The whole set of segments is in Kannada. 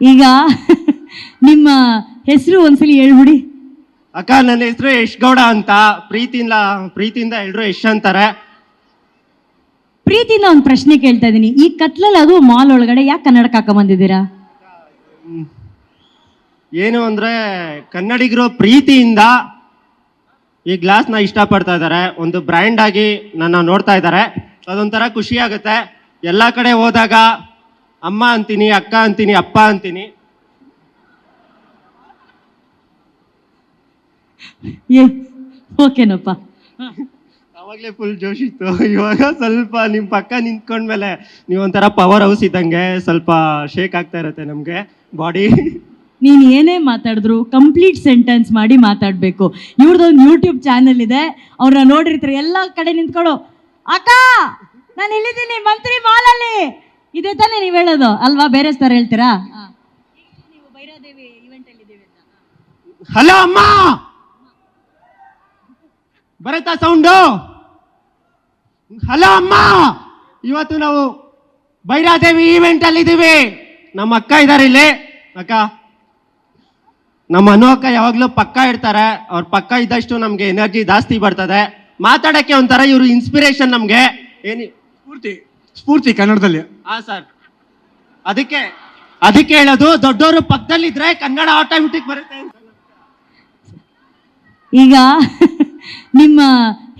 ಈಗ ನಿಮ್ಮ ಹೆಸರು ಒಂದ್ಸಲಿ ಹೇಳ್ಬಿಡಿ. ಅಕ್ಕ ನನ್ನ ಹೆಸರು ಯಶ್ ಗೌಡ ಅಂತ. ಪ್ರೀತಿಯಿಂದ ಪ್ರೀತಿಯಿಂದ ಎಲ್ರು ಯಶ್ ಅಂತಾರೆ. ಪ್ರೀತಿಯಿಂದ ಒಂದು ಪ್ರಶ್ನೆ ಕೇಳ್ತಾ ಇದ್ದೀನಿ ಈ ಕತ್ಲಲ್ಲಿ ಅದು ಮಾಲ್ ಒಳಗಡೆ ಯಾಕೆ ಕನ್ನಡಕ್ಕೆ ಹಾಕೊಂಬಂದಿದ್ದೀರಾ? ಏನು ಅಂದ್ರೆ ಕನ್ನಡಿಗರು ಪ್ರೀತಿಯಿಂದ ಈ ಗ್ಲಾಸ್ನ ಇಷ್ಟಪಡ್ತಾ ಇದ್ದಾರೆ. ಒಂದು ಬ್ರ್ಯಾಂಡ್ ಆಗಿ ನನ್ನ ನೋಡ್ತಾ ಇದ್ದಾರೆ. ಅದೊಂಥರ ಖುಷಿ ಆಗುತ್ತೆ. ಎಲ್ಲ ಕಡೆ ಹೋದಾಗ ಅಮ್ಮ ಅಂತೀನಿ ಅಕ್ಕ ಅಂತೀನಿ ಅಪ್ಪ ಅಂತೀನಿ. ಏ ಓಕೆನಪ್ಪ. ಅವಾಗಲೇ ಫುಲ್ ಜೋಶ್ ಇತ್ತು. ಇವಾಗ ಸ್ವಲ್ಪ ನಿಮ್ಮ ಪಕ್ಕ ನಿಂತ್ಕೊಂಡ್ಮೇಲೆ ನೀವು ಒಂಥರ ಪವರ್ ಹೌಸ್ ಇದ್ದಂಗೆ ಸ್ವಲ್ಪ ಶೇಕ್ ಆಗ್ತಾ ಇರುತ್ತೆ ನಮಗೆ ಬಾಡಿ ನೀನು ಏನೇ ಮಾತಾಡಿದ್ರು ಕಂಪ್ಲೀಟ್ ಸೆಂಟೆನ್ಸ್ ಮಾಡಿ ಮಾತಾಡಬೇಕು. ಇವ್ರದ್ದೊಂದು ಯೂಟ್ಯೂಬ್ ಚಾನೆಲ್ ಇದೆ ಅವ್ರನ್ನ ನೋಡಿರ್ತಾರೆ ಎಲ್ಲ ಕಡೆ ನಿಂತ್ಕೊಳ್ಳೋ ಅಕ್ಕ ನಾನು ಇಲ್ಲಿದ್ದೀನಿ ಮಂತ್ರಿ ಮಾಲಲ್ಲಿ. ಇದೇ ತಾನೇ ನೀವು ಹೇಳೋದು? ಅಲ್ವಾ? ಬೇರೆ ಥರ ಹೇಳ್ತೀರಾ? ಹಲೋ ಅಮ್ಮ! ಬರತ್ತಾ ಸೌಂಡು ಹಲೋ ಅಮ್ಮ! ಇವತ್ತು ನಾವು ಭೈರಾದೇವಿ ಈವೆಂಟ್ ಅಲ್ಲಿ ಇದ್ದೀವಿ. ನಮ್ಮ ಅಕ್ಕ ಇದ್ದಾರೆ ಇಲ್ಲಿ. ಅಕ್ಕ ನಮ್ಮ ಅನು ಅಕ್ಕ ಯಾವಾಗಲೂ ಪಕ್ಕ ಇಡ್ತಾರೆ ಅವ್ರ ಪಕ್ಕ ಇದ್ದಷ್ಟು ನಮಗೆ ಎನರ್ಜಿ ಜಾಸ್ತಿ ಬರ್ತದೆ. ಮಾತಾಡಕ್ಕೆ ಒಂಥರ ಇವರು ಇನ್ಸ್ಪಿರೇಷನ್ ನಮಗೆ. ಏನಿ ಸ್ಫೂರ್ತಿ ಸ್ಫೂರ್ತಿ ಕನ್ನಡದಲ್ಲಿ. ಹಾ ಸರ್. ಅದಕ್ಕೆ ಅದಕ್ಕೆ ಹೇಳೋದು ದೊಡ್ಡವರು ಪಕ್ಕದಲ್ಲಿದ್ರೆ ಕನ್ನಡ ಆಟೋಮೆಟಿಕ್ ಬರುತ್ತೆ ಈಗ ನಿಮ್ಮ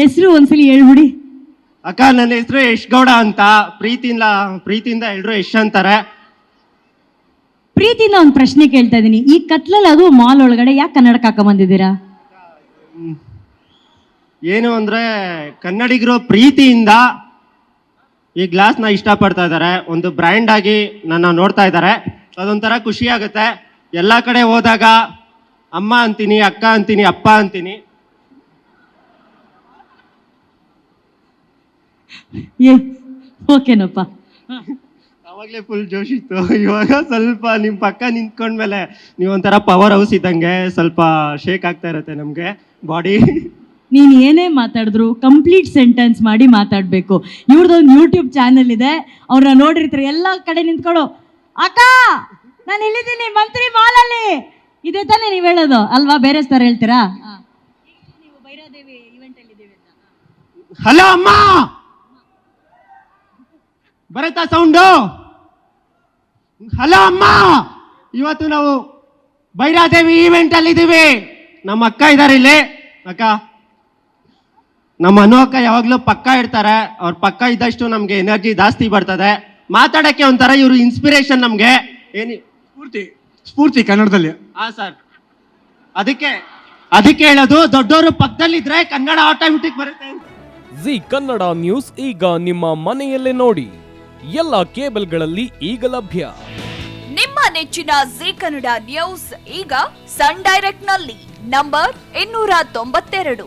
ಹೆಸರು ಒಂದ್ಸಲಿ ಹೇಳ್ಬಿಡಿ. ಅಕ್ಕ ನನ್ನ ಹೆಸರು ಯಶ್ ಗೌಡ ಅಂತ. ಪ್ರೀತಿಯಿಂದ ಪ್ರೀತಿಯಿಂದ ಎಲ್ರು ಯಶ್ ಅಂತಾರೆ. ಪ್ರೀತಿಯಿಂದ ಒಂದು ಪ್ರಶ್ನೆ ಕೇಳ್ತಾ ಇದ್ದೀನಿ ಈ ಕತ್ಲಲ್ಲಿ ಅದು ಮಾಲ್ ಒಳಗಡೆ ಯಾಕೆ ಕನ್ನಡಕ್ಕೆ ಹಾಕ ಬಂದಿದ್ದೀರಾ? ಏನು ಅಂದ್ರೆ ಕನ್ನಡಿಗರು ಪ್ರೀತಿಯಿಂದ ಈ ಗ್ಲಾಸ್ನ ಇಷ್ಟಪಡ್ತಾ ಇದ್ದಾರೆ. ಒಂದು ಬ್ರ್ಯಾಂಡ್ ಆಗಿ ನನ್ನ ನೋಡ್ತಾ ಇದ್ದಾರೆ. ಅದೊಂಥರ ಖುಷಿ ಆಗುತ್ತೆ. ಎಲ್ಲ ಕಡೆ ಹೋದಾಗ ಅಮ್ಮ ಅಂತೀನಿ ಅಕ್ಕ ಅಂತೀನಿ ಅಪ್ಪ ಅಂತೀನಿ. ಓಕೆನಪ್ಪ. ಅವಾಗಲೇ ಫುಲ್ ಜೋಶ್ ಇತ್ತು. ಇವಾಗ ಸ್ವಲ್ಪ ನಿಮ್ಮ ಪಕ್ಕ ನಿಂತ್ಕೊಂಡ್ಮೇಲೆ ನೀವು ಒಂಥರ ಪವರ್ ಹೌಸ್ ಇದ್ದಂಗೆ ಸ್ವಲ್ಪ ಶೇಕ್ ಆಗ್ತಾ ಇರುತ್ತೆ ನಮಗೆ. ಬಾಡಿ ನೀನು ಏನೇ ಮಾತಾಡಿದ್ರು ಕಂಪ್ಲೀಟ್ ಸೆಂಟೆನ್ಸ್ ಮಾಡಿ ಮಾತಾಡಬೇಕು. ಇವ್ರದ್ದೊಂದು ಯೂಟ್ಯೂಬ್ ಚಾನೆಲ್ ಇದೆ ಅವ್ರನ್ನ ನೋಡಿರ್ತಾರೆ ಎಲ್ಲ ಕಡೆ ನಿಂತ್ಕೊಳು. ಅಕ್ಕ ನಾನು ಇಲ್ಲಿದ್ದೀನಿ ಮಂತ್ರಿ ಮಾಲಲ್ಲಿ. ಇದೆ ತಾನೇ ನೀವು ಹೇಳೋದು ಅಲ್ವಾ? ಬೇರೆ ಥರ ಹೇಳ್ತೀರಾ? ನೀವು ಭೈರಾದೇವಿ ಇವೆಂಟಲ್ಲಿ ಇದ್ದೀವಿ ಅಂತ. ಹಲೋ ಅಮ್ಮ! ಬರತ್ತಾ ಸೌಂಡು ಹಲೋ ಅಮ್ಮ! ಇವತ್ತು ನಾವು ಭೈರಾದೇವಿ ಈವೆಂಟ್ ಅಲ್ಲಿ ಇದೀವಿ ನಮ್ಮ ಅಕ್ಕ ಇದಾರೆ ಇಲ್ಲಿ. ಅಕ್ಕ ನಮ್ಮ ಅನು ಅಕ್ಕ ಯಾವಾಗಲೂ ಪಕ್ಕ ಇರ್ತಾರೆ ಅವ್ರ ಪಕ್ಕ ಇದ್ದಷ್ಟು ನಮಗೆ ಎನರ್ಜಿ ಜಾಸ್ತಿ ಬರ್ತದೆ. ಮಾತಾಡಕ್ಕೆ ಒಂಥರ ಇವರು ಇನ್ಸ್ಪಿರೇಷನ್ ನಮಗೆ. ಏನಿ? ಸ್ಫೂರ್ತಿ ಸ್ಫೂರ್ತಿ ಕನ್ನಡದಲ್ಲಿ. ಹಾ ಸರ್ ಅದಕ್ಕೆ ಅದಕ್ಕೆ ಹೇಳೋದು ದೊಡ್ಡವರು ಪಕ್ಕದಲ್ಲಿದ್ರೆ ಕನ್ನಡ ಆಟೋಮೆಟಿಕ್ ಬರುತ್ತೆ ಜಿ ಕನ್ನಡ ನ್ಯೂಸ್ ಈಗ ನಿಮ್ಮ ಮನೆಯಲ್ಲೇ ನೋಡಿ. ಎಲ್ಲ ಕೇಬಲ್ಗಳಲ್ಲಿ ಈಗ ಲಭ್ಯ. ನಿಮ್ಮ ನೆಚ್ಚಿನ ಜಿ ಕನ್ನಡ ನ್ಯೂಸ್ ಈಗ ಸನ್ ಡೈರೆಕ್ಟ್ನಲ್ಲಿ ನಂಬರ್ ಇನ್ನೂರ ತೊಂಬತ್ತೆರಡು.